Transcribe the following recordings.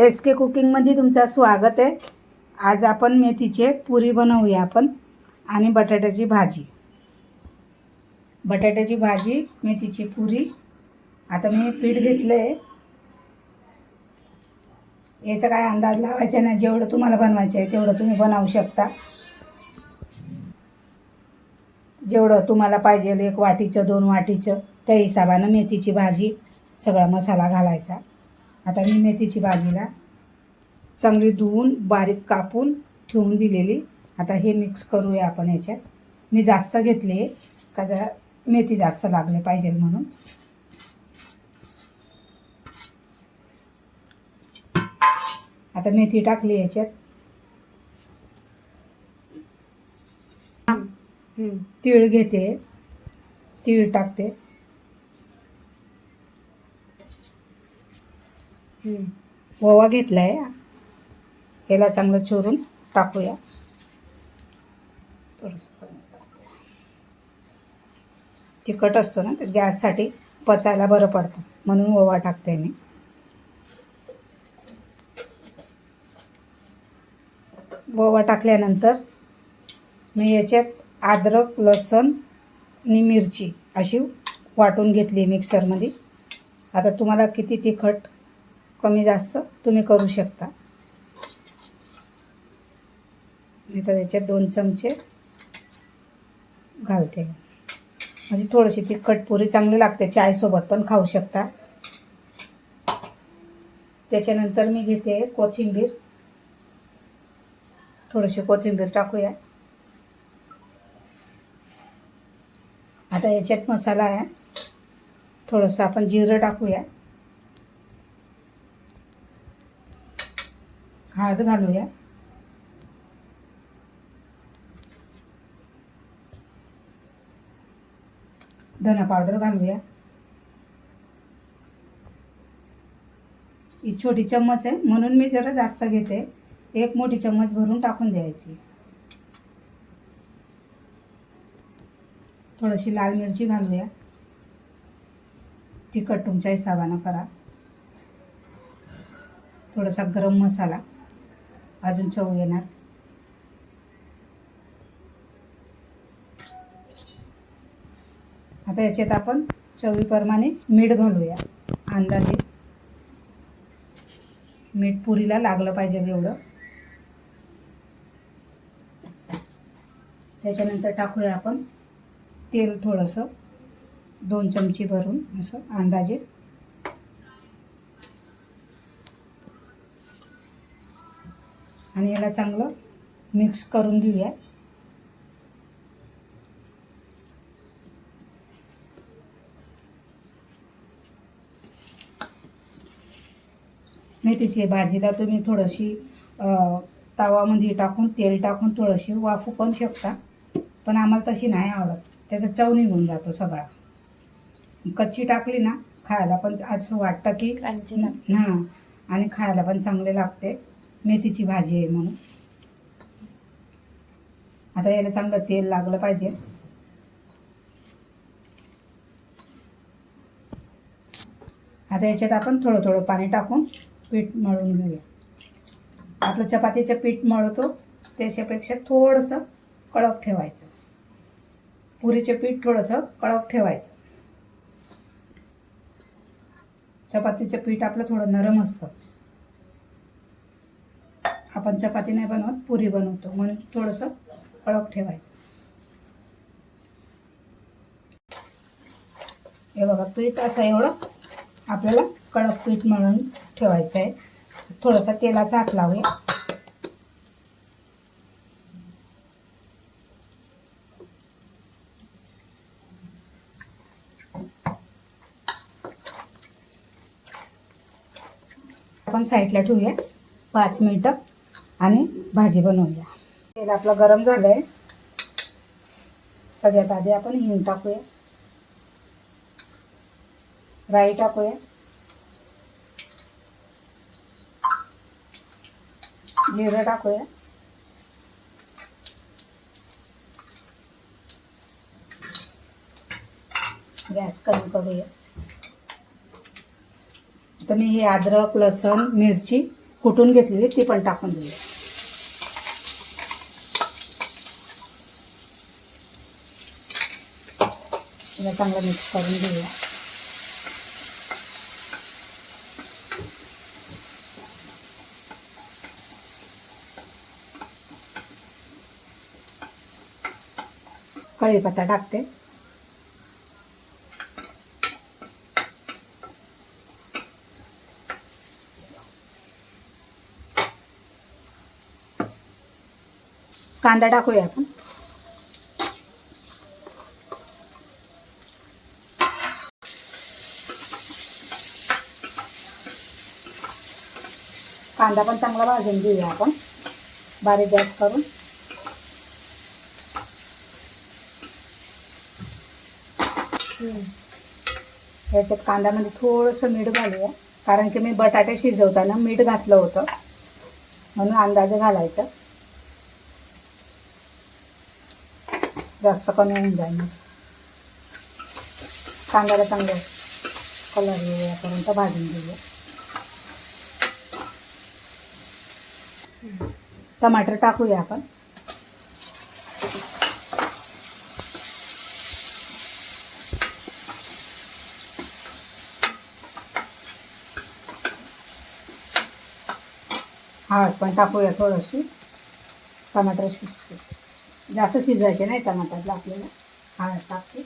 S के कुकिंगमध्ये तुमचं स्वागत आहे. आज आपण मेथीचे पुरी बनवूया आपण आणि बटाट्याची भाजी. बटाट्याची भाजी मेथीची पुरी. आता मी पीठ घेतलं आहे याचा काय अंदाज लावायचा नाही जेवढं तुम्हाला बनवायचं आहे तेवढं तुम्ही बनवू शकता. जेवढं तुम्हाला पाहिजे एक वाटीचं दोन वाटीचं त्या हिशोबानं मेथीची भाजी सगळा मसाला घालायचा. आता मी मेथीची भाजीला चांगली धुवून बारीक कापून ठेवून दिलेली. आता हे मिक्स करूया आपण याच्यात. मी जास्त घेतले का जरा मेथी जास्त लागले पाहिजे म्हणून. आता मेथी टाकली याच्यात. तीळ घेते. तीळ टाकते. ओवा घेतला आहे याला चांगलं चोरून टाकूया. तिखट असतो ना तर गॅससाठी पचायला बरं पडतं. म्हणून ओवा टाकते मी. ओवा टाकल्यानंतर मी याच्यात अद्रक लसण आणि मिरची अशी वाटून घेतली मिक्सरमध्ये. आता तुम्हाला किती तिखट कमी जास्त तुम्ही करू शकता. मी तर त्याच्यात दोन चमचे घालते. म्हणजे थोडीशी तिखट पुरी चांगली लागते चायसोबत पण खाऊ शकता. त्याच्यानंतर मी घेते कोथिंबीर. थोडीशी कोथिंबीर टाकूया. आता याच्यात मसाला आहे. थोडंसं आपण जिरं टाकूया. हळद घालूया. धना पावडर घालूया. ही छोटी चम्मच आहे म्हणून मी जरा जास्त घेते. एक मोठी चम्मच भरून टाकून द्यायची. थोडीशी लाल मिरची घालूया. तिखट तुमच्या हिशोबानं करा. थोडासा गरम मसाला. अजून चव येणार आता याच्यात आपण चवीप्रमाणे मीठ घालूया अंदाजे. मीठ पुरीला लागलं पाहिजे एवढं. त्याच्यानंतर टाकूया आपण तेल थोडंसं दोन चमची भरून असं अंदाजे. आणि याला चांगलं मिक्स करून घेऊया. मेथीची भाजीला तुम्ही थोडीशी तवामध्ये टाकून तेल टाकून थोडीशी वाफू पण शकता. पण आम्हाला तशी नाही आवडत. त्याचा चव निघून जातो सगळा. कच्ची टाकली ना खायला पण असं वाटतं की हां आणि खायला पण चांगले लागते. मेथीची भाजी आहे म्हणून. आता याला चांगलं तेल लागलं पाहिजे. आता याच्यात आपण थोडं थोडं पाणी टाकून पीठ मळून घेऊया. आपलं चपातीचं पीठ मळतो त्याच्यापेक्षा थोडंसं कडक ठेवायचं. पुरीचे पीठ थोडंसं कडक ठेवायचं. चपातीचं पीठ आपलं थोडं नरम असतं. आपण चपाती नाही बनवत पुरी बनवतो. म्हणून थोडंसं कडक ठेवायचं. हे बघा पीठ असं एवढं आपल्याला कडक पीठ मळून ठेवायचं आहे. थोडंसं तेलाचा हात लावूया. आपण साईडला ठेवूया. पाच मिनटं. आणि भाजी बनवूया तेल आपलं गरम झालं आहे सगळ्यात आधी आपण हिंग टाकूया. राई टाकूया. जिरं टाकूया. गॅस कमी करूया. तर मी हे अद्रक लसण मिरची कुटून घेतलेली ती पण टाकून देऊया. याला चांगलं मिक्स करून घेऊया. कढीपत्ता टाकते. कांदा टाकूया आपण. कांदा पण चांगला भाजून घेऊया आपण. बारीक गॅस करून. याच्यात कांद्यामध्ये थोडंसं मीठ घालूया. कारण की मी बटाटे शिजवताना मीठ घातलं होतं. म्हणून अंदाजे घालायचं. जास्त कमी होऊन जाईल मग कांद्याला चांगलं कलर येईपर्यंत भाजून घेऊया. टमाटर टाकूया आपण. हळद पण टाकूया थोडीशी. टमाटर शिजते जास्त शिजवायचे नाही टमाटरला आपल्याला हळद टाकते.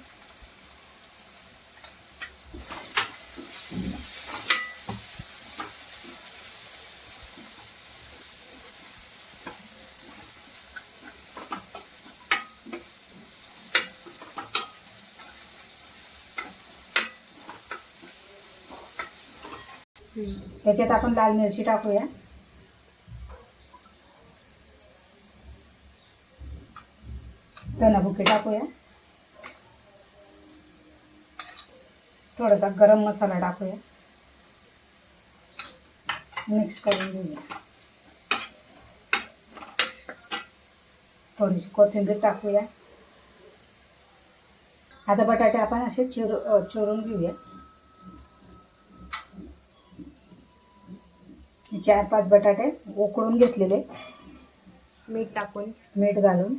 त्याच्यात आपण लाल मिरची टाकूया. धनाभुके टाकूया. थोडासा गरम मसाला टाकूया. मिक्स करून घेऊया. थोडीशी कोथिंबीर टाकूया. आता बटाटे आपण असे चिरू चिरून घेऊया. चार पाच बटाटे उकळून घेतलेले. मीठ टाकून. मीठ घालून.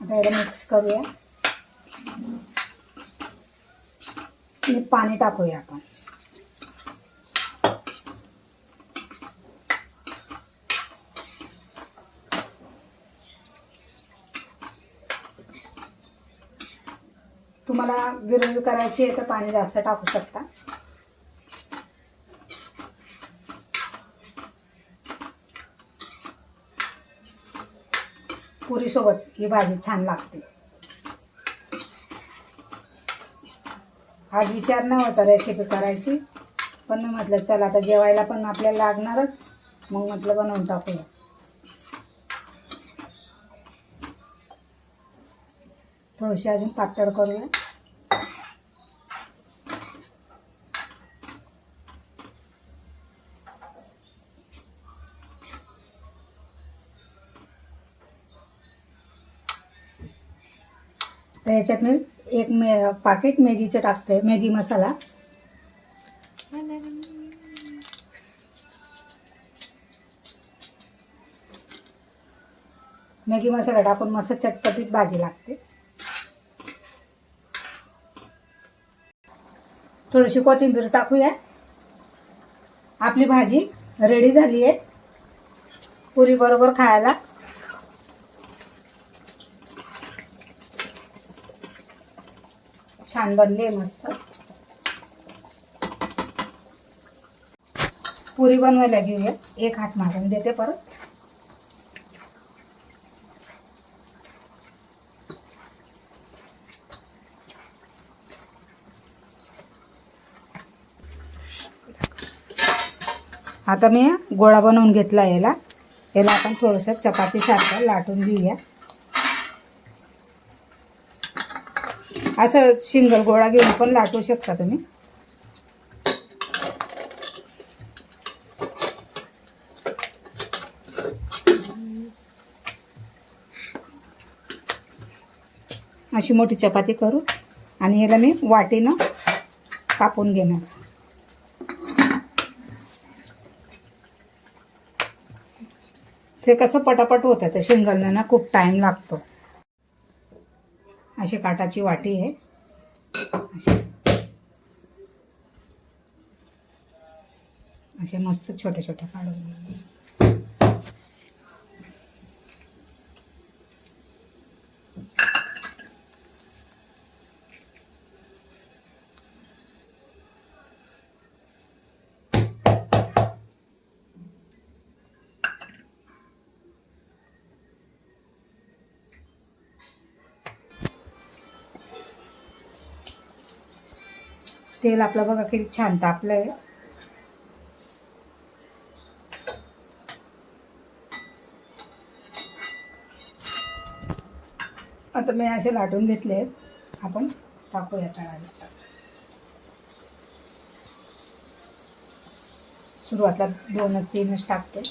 आता मिक्स करूया आणि म्हणजे पाणी टाकूया आपण. तुम्हाला गिरवी करायची आहे तर पाणी जास्त टाकू शकता. पुरीसोबत ही भाजी छान लागते. आज विचार नव्हता रेसिपी करायची. पण मी म्हटलं चला आता जेवायला पण आपल्याला लागणारच. मग म्हटलं बनवून टाकूया. थोडीशी अजून पातळ करूया. तर याच्यात मी एक मे पाकिट मॅगीचं टाकते मॅगी मसाला. मॅगी मसाला टाकून मस्त चटपटीत भाजी लागते. थोडीशी कोथिंबीर टाकूया. आपली भाजी रेडी झाली आहे. पुरी बरोबर खायला. छान बनले मस्त. पुरी बनवायला घेऊया. एक हात मारून देते परत. आता मी गोळा बनवून घेतला याला. याला आपण थोडंसं चपातीसारखं लाटून घेऊया. असं शिंगल गोळा घेऊन पण लाटू शकता तुम्ही. अशी मोठी चपाती करू आणि याला मी वाटीनं कापून घेणार. ते कसं पटापट होतं ते शिंगलनं ना खूप टाईम लागतो. अशी काटाची वाटी आहे. अशी. असे मस्त छोटे छोटे काढून. तेल आपलं बघा किती छान तापलं आहे आता मी असे लाटून घेतले आहेत. आपण टाकूया तळाला सुरुवातला दोनच तीनच टाकते.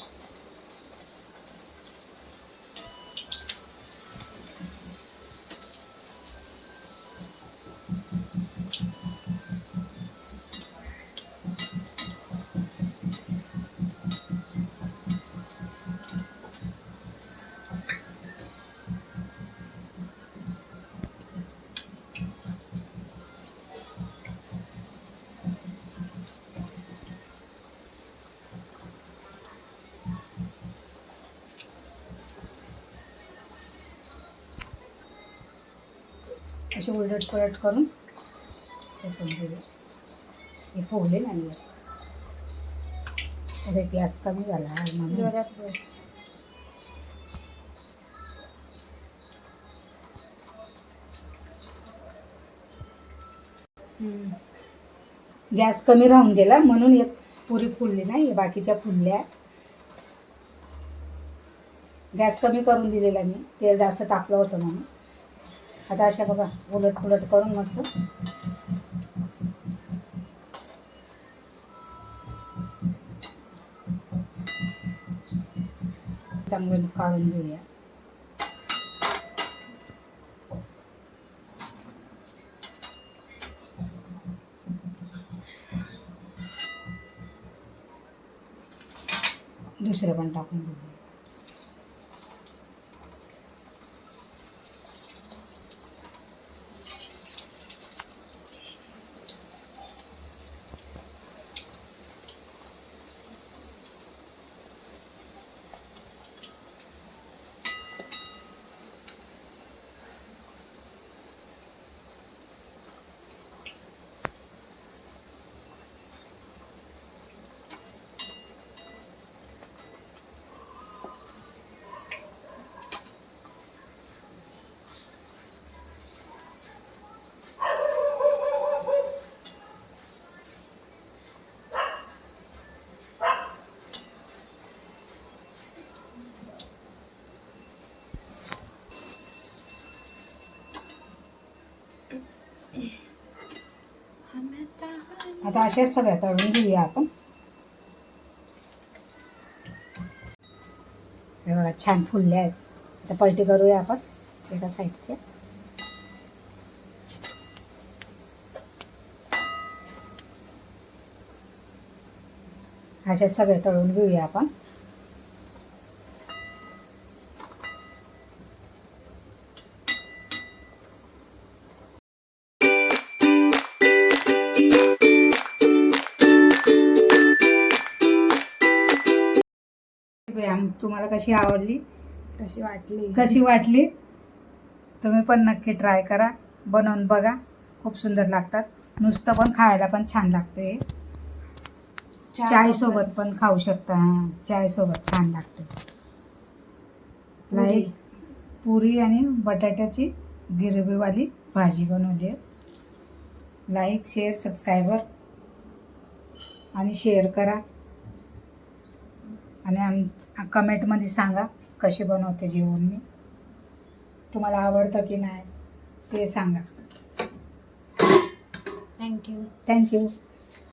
असे उलट पलट करून हे पोहले नाही अरे गॅस कमी झाला म्हणून. गॅस कमी राहून गेला म्हणून एक पुरी फुलली नाही बाकीच्या फुलल्या. गॅस कमी करून दिलेला मी. तेल जास्त तापलं होतं म्हणून. आता अशा बघा उलट पुलट करून मस्त. चांगलं काढून घेऊया. दुसरं पण टाकून घेऊया. आता अशाच सगळ्या तळून घेऊया आपण. हे बघा छान फुलले आहेत. आता पलटी करूया आपण एका साईडचे. असे सगळे तळून घेऊया आपण. आम- तुम्हाला कशी आवडली? कशी वाटली? कशी वाटली? तुम्ही पण नक्की ट्राय करा. बनवून बघा. खूप सुंदर लागतात. नुसतं पण खायला पण छान लागते. चाय सोबत. पण खाऊ शकता. हां चाय सोबत छान लागते. लाईक पुरी आणि बटाट्याची गिरवीवाली भाजी बनवली आहे. लाईक शेअर सबस्क्रायबर आणि शेअर करा. आणि आम कमेंटमध्ये सांगा कसे बनवते जेवण मी तुम्हाला आवडतं की नाही ते सांगा. Thank you thank you